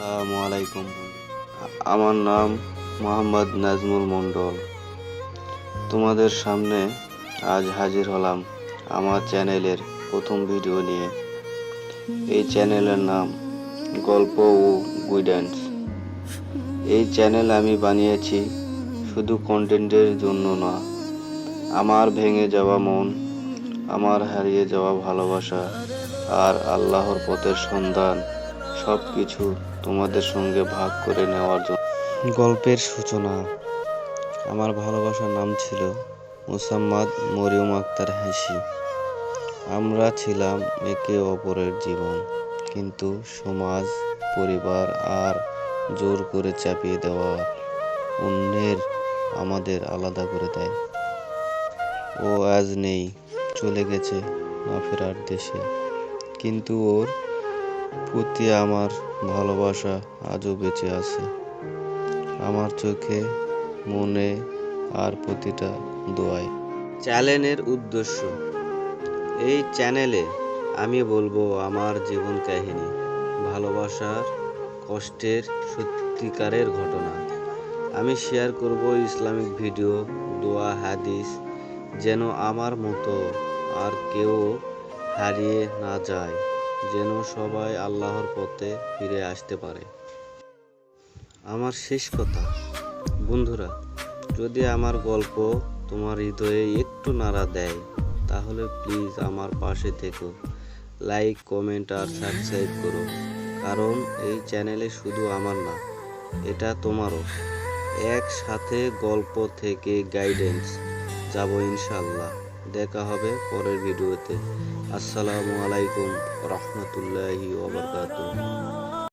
আলাইকুম। আমার নাম মোহাম্মদ নাজমুল মণ্ডল। তোমাদের সামনে আজ হাজির হলাম আমার চ্যানেলের প্রথম ভিডিও নিয়ে। এই চ্যানেলের নাম গল্প ও গুইডেন্স এই চ্যানেল আমি বানিয়েছি শুধু কন্টেন্টের জন্য না। আমার ভেঙে যাওয়া মন, আমার হারিয়ে যাওয়া ভালোবাসা আর আল্লাহর পথের সন্ধান সব কিছু তোমাদের সঙ্গে ভাগ করে নেওয়ার জন্য। গল্পের সূচনা। আমার ভালোবাসার নাম ছিল মুসাম্মাদ মরিয়ম আক্তার হাসি। আমরা ছিলাম একে অপরের জীবন, কিন্তু সমাজ, পরিবার আর জোর করে চাপিয়ে দেওয়া অন্যের আমাদের আলাদা করে দেয়। ও আজ নেই, চলে গেছে না ফেরার দেশে। কিন্তু ওর প্রতি আমার ভালোবাসা আজও বেঁচে আছে। আমার চোখে, মনে আর প্রতিটা দোয়ায় চ্যানেলের উদ্দেশ্য, এই চ্যানেলে আমি বলব আমার জীবন কাহিনী, ভালোবাসার কষ্টের সত্যিকারের ঘটনা। আমি শেয়ার করব ইসলামিক ভিডিও, দোয়া, হাদিস, যেন আমার মতো আর কেউ হারিয়ে না যায়। যেন সবাই আল্লাহর পথে ফিরে আসতে পারে। আমার শেষ কথা, বন্ধুরা, যদি আমার গল্প তোমার হৃদয়ে একটু নাড়া দেয়, তাহলে প্লিজ আমার পাশে থেকো। লাইক কমেন্ট আর সাবস্ক্রাইব করো, কারণ এই চ্যানেলে শুধু আমার না, এটা তোমারও। একসাথে গল্প থেকে গাইডেন্স যাব ইনশাল্লাহ দেখা হবে পরের ভিডিওতে। আসসালামু আলাইকুম রহমতুল্লাহি ওবরকাতুহ